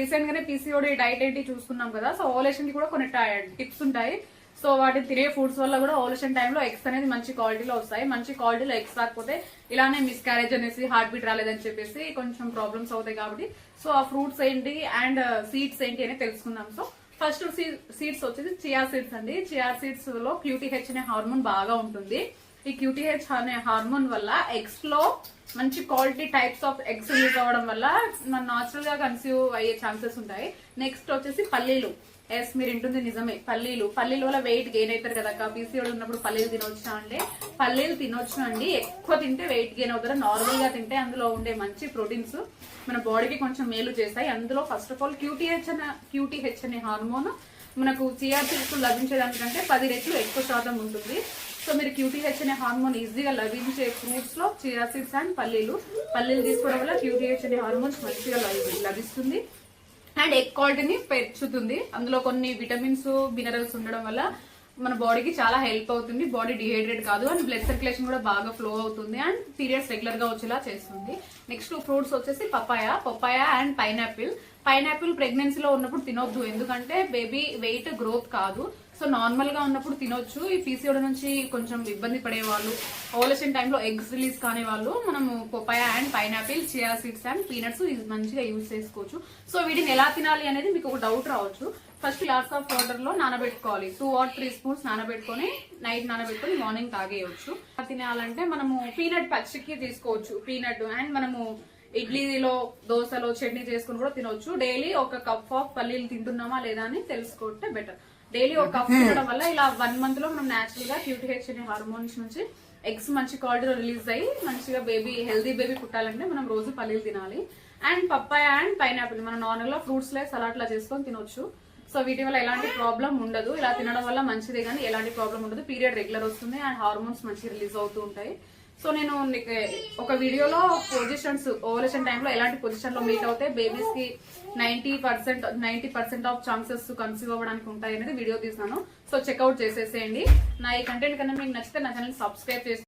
Recent గానే PCOD diet ఏంటి చూసుకున్నాం కదా సో ఓలేషన్కి కూడా కొన్ని టిప్స్ ఉంటాయి. సో వాటిని తినే ఫుడ్స్ వల్ల కూడా ఓలేషన్ టైంలో ఎగ్స్ అనేది మంచి క్వాలిటీలో వస్తాయి. మంచి క్వాలిటీలో ఎగ్స్ రాకపోతే ఇలానే మిస్క్యారేజ్ అనేసి హార్ట్ బీట్ రాలేదని చెప్పేసి కొంచెం ప్రాబ్లమ్స్ అవుతాయి కాబట్టి. సో ఆ ఫ్రూట్స్ ఏంటి అండ్ సీడ్స్ uh, ఏంటి అని తెలుసుకుందాం. సో ఫస్ట్ సీడ్స్ వచ్చేసి చియా సీడ్స్ అండి. చియా సీడ్స్లో క్యూటీహెచ్ అనే హార్మోన్ బాగా ఉంటుంది. ఈ క్యూటీహెచ్ అనే హార్మోన్ వల్ల ఎగ్స్లో మంచి quality types of eggs use అవ్వడం వల్ల మన నాచురల్గా కన్సీవ్ అయ్యే ఛాన్సెస్ ఉంటాయి. నెక్స్ట్ వచ్చేసి పల్లీలు. ఎస్ మీరు ఇంటుంది నిజమే. పల్లీలు. పల్లీల వల్ల వెయిట్ గెయిన్ అవుతారు కదా పీసీఓడి ఉన్నప్పుడు పల్లీలు తినొచ్చా అంటే పల్లీలు తినొచ్చు అండి. ఎక్కువ తింటే వెయిట్ గెయిన్ అవుతారు. నార్మల్గా తింటే అందులో ఉండే మంచి ప్రోటీన్స్ మన బాడీకి కొంచెం మేలు చేస్తాయి. అందులో ఫస్ట్ ఆఫ్ ఆల్ క్యూటీహెచ్ అనే క్యూటీహెచ్ అనే హార్మోన్ మనకు సిఆర్సీస్ లభించేదానికంటే పది రెట్లు ఎక్కువ శాతం ఉంటుంది. సో మీరు క్యూటీహెచ్ అనే హార్మోన్ ఈజీగా లభించే ఫ్రూట్స్లో చియా సీడ్స్ అండ్ పల్లీలు. పల్లీలు తీసుకోవడం వల్ల క్యూటీహెచ్ అనే హార్మోన్స్ మంచిగా లభిస్తుంది. అండ్ ఎగ్ క్వాలిటీని పెంచుతుంది. అందులో కొన్ని విటమిన్స్ మినరల్స్ ఉండడం వల్ల మన బాడీకి చాలా హెల్ప్ అవుతుంది. బాడీ డిహైడ్రేట్ కాదు అండ్ బ్లడ్ సర్క్యులేషన్ కూడా బాగా ఫ్లో అవుతుంది అండ్ పీరియడ్స్ రెగ్యులర్గా వచ్చేలా చేస్తుంది. నెక్స్ట్ ఫ్రూట్స్ వచ్చేసి papaya papaya and pineapple pineapple ప్రెగ్నెన్సీలో ఉన్నప్పుడు తినొద్దు. ఎందుకంటే బేబీ వెయిట్ గ్రోత్ కాదు. సో నార్మల్గా ఉన్నప్పుడు తినొచ్చు. ఈ పీసీఓడి నుంచి కొంచెం ఇబ్బంది పడే వాళ్ళు ఓవలేషన్ టైంలో ఎగ్స్ రిలీజ్ కాని వాళ్ళు మనము papaya and pineapple chia seeds and peanuts ఇది మంచిగా యూజ్ చేసుకోవచ్చు. సో వీటిని ఎలా తినాలి అనేది మీకు ఒక డౌట్ రావచ్చు. ఫస్ట్ గ్లాస్ ఆఫ్ వాటర్లో నానబెట్టుకోవాలి. టూ ఆర్ త్రీ స్పూన్స్ నానబెట్టుకొని నైట్ నానబెట్టుకొని మార్నింగ్ తాగేయచ్చు. తినాలంటే మనము పీనట్ పచ్చికి తీసుకోవచ్చు. పీనట్ అండ్ మనము ఇడ్లీలో దోశలో చట్నీ చేసుకుని కూడా తినొచ్చు. డైలీ ఒక కప్ ఆఫ్ పల్లీలు తింటున్నామా లేదా అని తెలుసుకుంటే బెటర్ డైలీ ఒక కప్ తినడం వల్ల ఇలా వన్ మంత్లో మనం నేచురల్గా క్యూటిహెచ్ అనే హార్మోన్స్ నుంచి ఎగ్స్ మంచి క్వాలిటీలో రిలీజ్ అయ్యి మంచిగా బేబీ హెల్దీ బేబీ పుట్టాలంటే మనం రోజు పల్లీలు తినాలి. అండ్ పప్పాయ అండ్ పైనాపిల్ మనం నార్మల్గా ఫ్రూట్స్ లే సలాడ్ లా చేసుకొని తినొచ్చు. సో వీటి వల్ల ఎలాంటి ప్రాబ్లం ఉండదు. ఇలా తినడం వల్ల మంచిదే కానీ ఎలాంటి ప్రాబ్లం ఉండదు. పీరియడ్ రెగ్యులర్ వస్తుంది అండ్ హార్మోన్స్ మంచిగా రిలీజ్ అవుతూ ఉంటాయి. సో నేను నీకు ఒక వీడియోలో పొజిషన్స్ ఓవలేషన్ టైంలో ఎలాంటి పొజిషన్లో మీట్ అవుతే బేబీస్కి ninety percent ninety percent of chances conceive అవ్వడానికి ఉంటాయి అనేది వీడియో తీసాను సో చెక్అవుట్ చేసేసేయండి. నా ఈ కంటెంట్ కన్నా మీకు నచ్చితే నా ఛానల్ సబ్స్క్రైబ్ చేసి